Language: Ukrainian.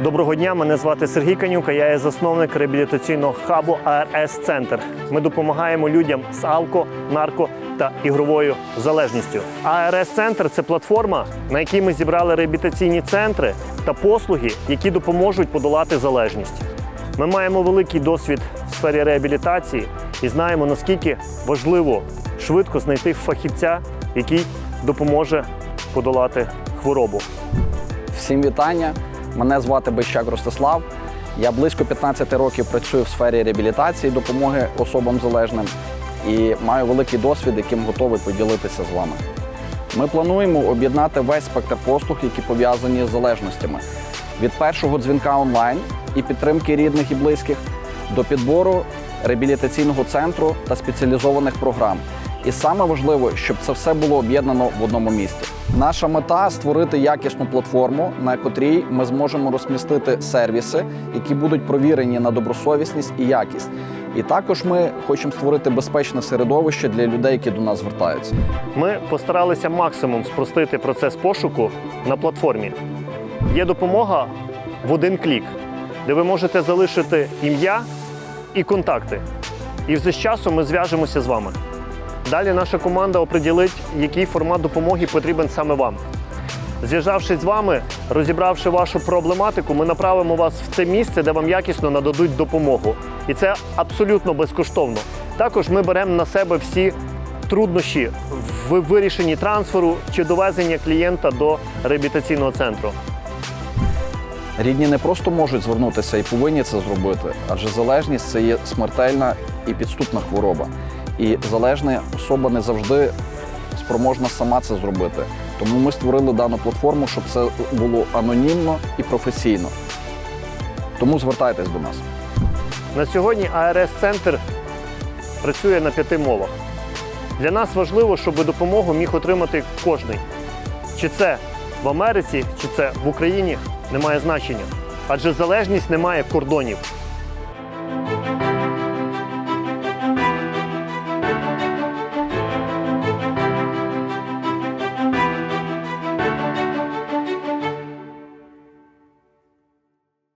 Доброго дня, мене звати Сергій Канюка. Я є засновник реабілітаційного хабу АРС Центр. Ми допомагаємо людям з алко, нарко та ігровою залежністю. АРС Центр це платформа, на якій ми зібрали реабілітаційні центри та послуги, які допоможуть подолати залежність. Ми маємо великий досвід в сфері реабілітації і знаємо, наскільки важливо швидко знайти фахівця, який допоможе подолати хворобу. Всім вітання. Мене звати Бищак Ростислав. Я близько 15 років працюю в сфері реабілітації, допомоги особам залежним і маю великий досвід, яким готовий поділитися з вами. Ми плануємо об'єднати весь спектр послуг, які пов'язані з залежностями від першого дзвінка онлайн і підтримки рідних і близьких до підбору реабілітаційного центру та спеціалізованих програм. І саме важливо, щоб це все було об'єднано в одному місці. Наша мета створити якісну платформу, на котрій ми зможемо розмістити сервіси, які будуть провірені на добросовісність і якість. І також ми хочемо створити безпечне середовище для людей, які до нас звертаються. Ми постаралися максимум спростити процес пошуку на платформі. Є допомога в один клік, де ви можете залишити ім'я і контакти. І вже з часу ми зв'яжемося з вами. Далі наша команда оприділить, який формат допомоги потрібен саме вам. Зв'язавшись з вами, розібравши вашу проблематику, ми направимо вас в це місце, де вам якісно нададуть допомогу. І це абсолютно безкоштовно. Також ми беремо на себе всі труднощі в вирішенні трансферу чи довезення клієнта до реабілітаційного центру. Рідні не просто можуть звернутися і повинні це зробити, адже залежність це є смертельна і підступна хвороба. І залежна особа не завжди спроможна сама це зробити. Тому ми створили дану платформу, щоб це було анонімно і професійно. Тому звертайтесь до нас. На сьогодні АРС-центр працює на п'яти мовах. Для нас важливо, щоб допомогу міг отримати кожний. Чи це в Америці, чи це в Україні, немає значення. Адже залежність не має кордонів.